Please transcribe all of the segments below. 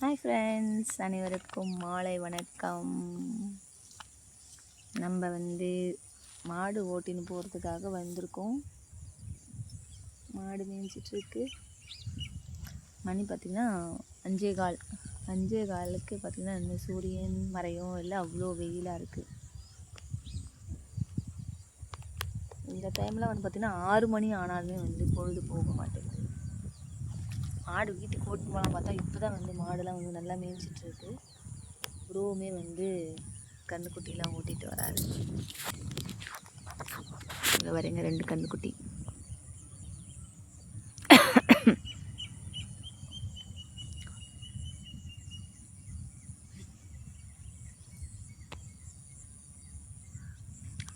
Hi friends அனைவருக்கும் மாலை வணக்கம். நம்ம வந்து மாடு ஓட்டின்னு போகிறதுக்காக வந்திருக்கோம். மாடு மேய்ஞ்சிட்ருக்கு. மணி பார்த்திங்கன்னா அஞ்சே கால். அஞ்சே காலுக்கு பார்த்திங்கன்னா இந்த சூரியன் மறையும் இல்லை அவ்வளோ வெயிலாக இருக்குது இந்த டைமில் வந்து பார்த்திங்கன்னா ஆறு மணி ஆனாலுமே வந்து பொழுது போக மாட்டேங்குது. மாடு வீட்டுக்கு ஓட்டு போகலாம் பார்த்தா இப்போ தான் வந்து மாடெல்லாம் வந்து நல்லா மேய்ச்சிட்ருக்கு ப்ரோவுமே வந்து கன்றுக்குட்டிலாம் ஓட்டிகிட்டு வராரு. இங்கே வரீங்க ரெண்டு கன்றுக்குட்டி.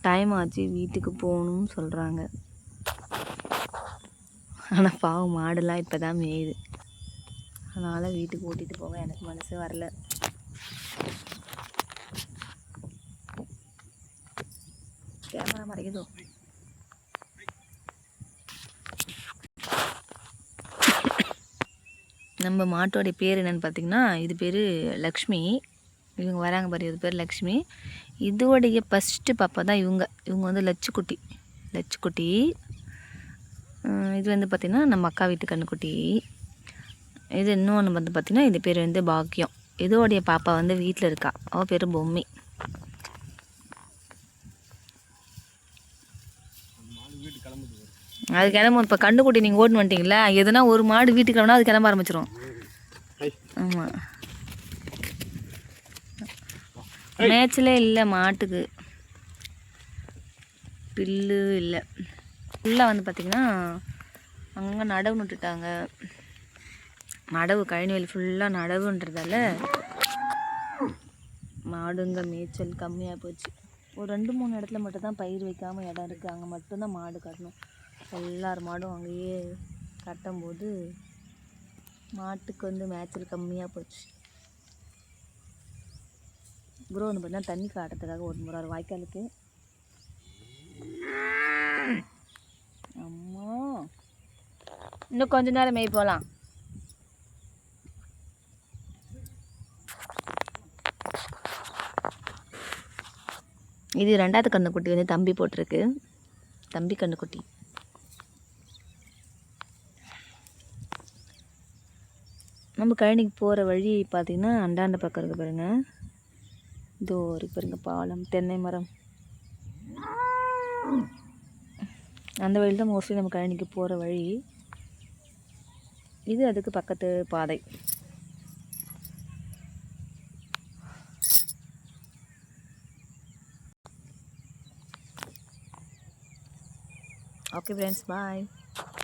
டைம் ஆச்சு வீட்டுக்கு போகணும்னு சொல்கிறாங்க ஆனால் பாவம் மாடெல்லாம் இப்போ தான் மேயுது. அதனால் வீட்டுக்கு ஓட்டிகிட்டு போக எனக்கு மனசு வரல. கேமரா மறைக்குதோ நம்ம மாட்டோடைய பேர் என்னன்னு பார்த்தீங்கன்னா இது பேர் லக்ஷ்மி. இவங்க வராங்க பாரு இது பேர் லக்ஷ்மி. இதோடைய ஃபஸ்ட்டு பாப்பா தான் இவங்க. இவங்க வந்து லட்சுக்குட்டி லட்சுக்குட்டி இது வந்து பார்த்திங்கன்னா நம்ம அக்கா வீட்டு கண்ணுக்குட்டி. இது இன்னொன்று வந்து பார்த்திங்கன்னா இது பேர் வந்து பாக்கியம் இதோடைய பாப்பா வந்து வீட்டில் இருக்கா. அவள் பேர் பொம்மி. அது கிளம்பும். இப்போ கண்டுக்குட்டி நீங்கள் ஓட்டு வந்துட்டீங்களா எதுனா ஒரு மாடு வீட்டுக்கு கிளம்புனா அது கிளம்ப ஆரம்பிச்சிடும் ஆமாம் மேய்ச்சலே இல்லை மாட்டுக்கு. பில்லு இல்லை. ஃபுல்லாக வந்து பார்த்திங்கன்னா அங்கே நடவு நட்டுட்டாங்க. நடவு கழனிவெளி ஃபுல்லாக நடவுன்றதால மாடுங்க மேய்ச்சல் கம்மியாக போச்சு. ஒரு ரெண்டு மூணு இடத்துல மட்டும் தான் பயிர் வைக்காமல் இடம் இருக்குது அங்கே மட்டும்தான் மாடு கட்டணும். எல்லார் மாடும் அங்கேயே கட்டும்போது மாட்டுக்கு வந்து மேய்ச்சல் கம்மியாக போச்சு. ப்ரோ வந்து பார்த்தீங்கன்னா தண்ணி காட்டுறதுக்காக ஒரு முறை வாய்க்காலுக்கு இன்னும் கொஞ்ச நேரம் மேய் போகலாம் இது ரெண்டாவது கண்ணுக்குட்டி வந்து தம்பி போட்டிருக்கு. தம்பி கண்ணுக்குட்டி நம்ம கழனிக்கு போகிற வழி பார்த்திங்கன்னா அண்டாண்ட பக்கம் இருக்கு பாருங்கள் இதோ இருக்கு பாருங்க பாலம் தென்னை மரம். அந்த வழியில் தான் மோஸ்ட்லி நம்ம கழனிக்கு போகிற வழி. இது அதுக்கு பக்கத்து பாதை. Okay friends bye